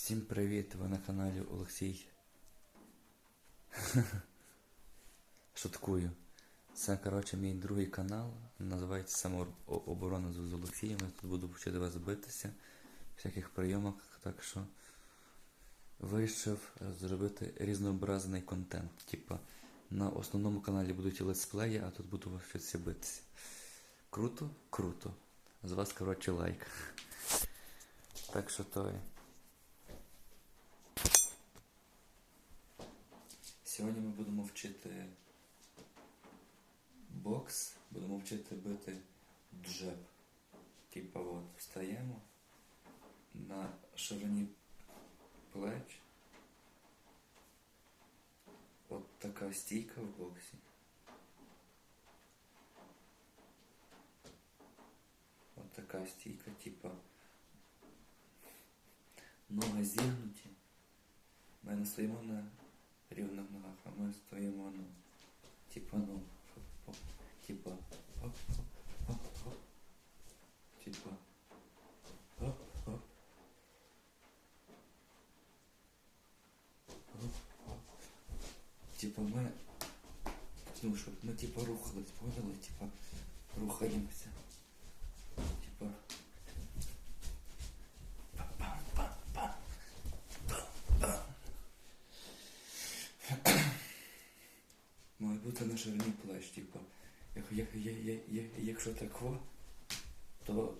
Всім привіт! Ви на каналі Олексій. Шуткую. Це, коротше, мій другий канал. Називається Самооборона з Олексієм. Я тут буду вчити вас битися. Всяких прийомок. Так що вирішив зробити різнообразний контент. Типа на основному каналі будуть летсплеї, а тут буду вчитися битися. Круто? Круто. З вас, коротше, лайк. Так що то. Сьогодні ми будемо вчити бокс, будемо вчити бити джеб. Типа от, встаємо на ширині плеч. От така стійка в боксі. От така стійка, типа ноги зігнуті. Ми не стоїмо на ревновала, мы стоим оно. Ну, типа ну, типа, оп, оп, типа, Типа мы, ну, чтобы мы типа рухались, поняла, типа рухаемся. Бути на ширині плеч, типу. Як, як, як, як, як, якщо тако, то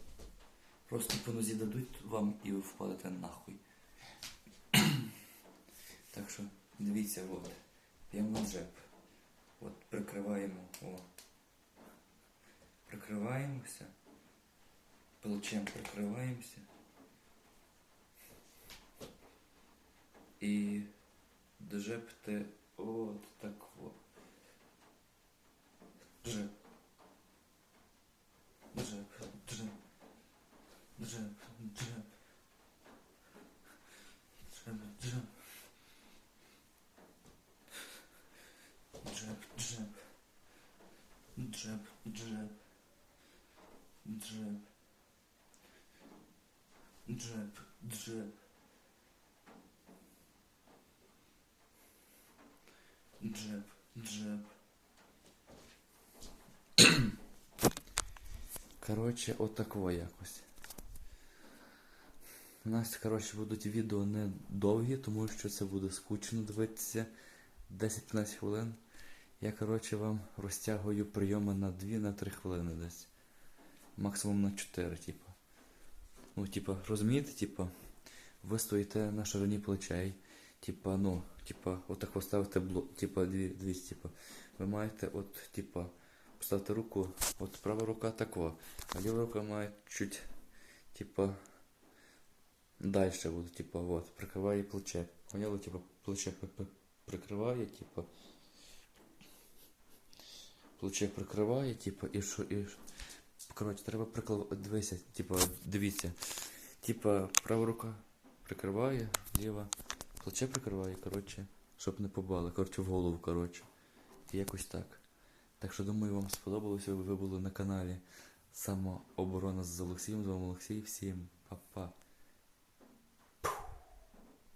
просто по нозі дадуть вам і ви впадете нахуй. так що дивіться, от. П'ємо джеб. От прикриваємо. О. Прикриваємося. Плечем прикриваємося. І джебте от так от. Джеб. Джеб. Джеб. Джеб. Джеб. Джеб. Джеб. Джеб. Джеб. Джеб. Джеб. Джеб. Джеб. Джеб. Джеб. Джеб. Коротше, отако якось. У нас, коротше, будуть відео не довгі, тому що це буде скучно дивитися 10-15 хвилин. Я, коротше, вам розтягую прийоми на 2-3 хвилини десь. Максимум на 4, типу. Ну, типа, розумієте, типа, ви стоїте на ширині плечей, типа, ну, типа, отак поставите блок, типа, дві, дивіться, типа, ви маєте, от, типа, поставити руку, от права рука тако, а ліва рука має чуть, типа, далі буде, типа, от, прикриває плече. Поняли, типа, плече прикриває, типа, плече прикриває, типа, і що, і? Коротше, треба прикладати, дивися, типа, дивіться, типа, права рука прикриває, ліва, плече прикриває, коротше, щоб не побали, коротше, в голову, коротше. Якось так. Так що думаю, вам сподобалося, ви були на каналі Самооборона з Олексієм. З вами Олексій. Всім па-па.